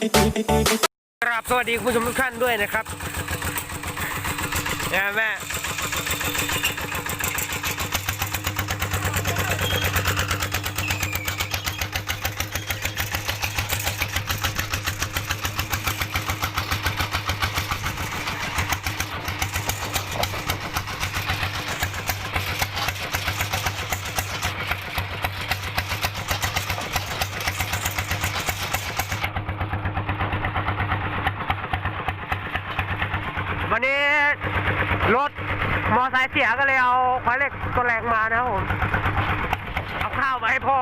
ครับสวัสดีคุณผู้ชมทุกท่านด้วยนะครับนะแม่ วันนี้รถมอไซค์เสียก็เลยเอาควายเหล็กตัวแรงมานะครับผม เอาข้าวมาให้พ่อ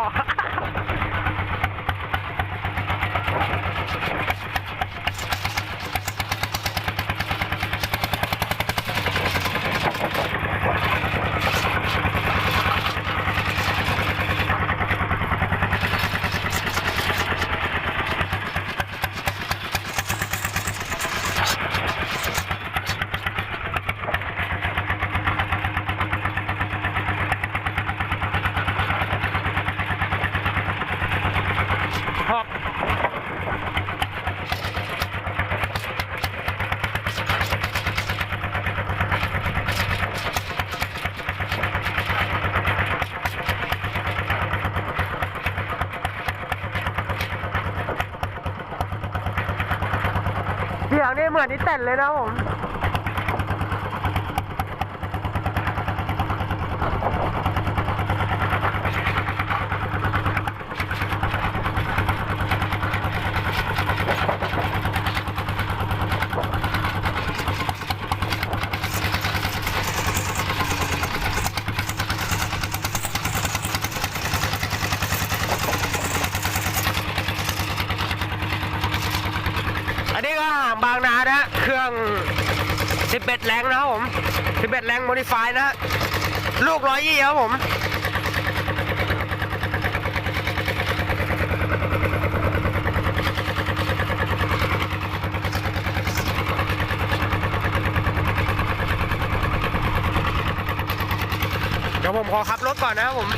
เสียงนี่เหมือนนี่เต้นเลยนะผม อันนี้ก็ห่างบางนานะฮะเครื่อง 11 แรงนะครับผม 11 แรงโมดิฟายนะฮะลูกร้อยยี่ครับผมเดี๋ยวผมขอขับรถก่อนนะครับผม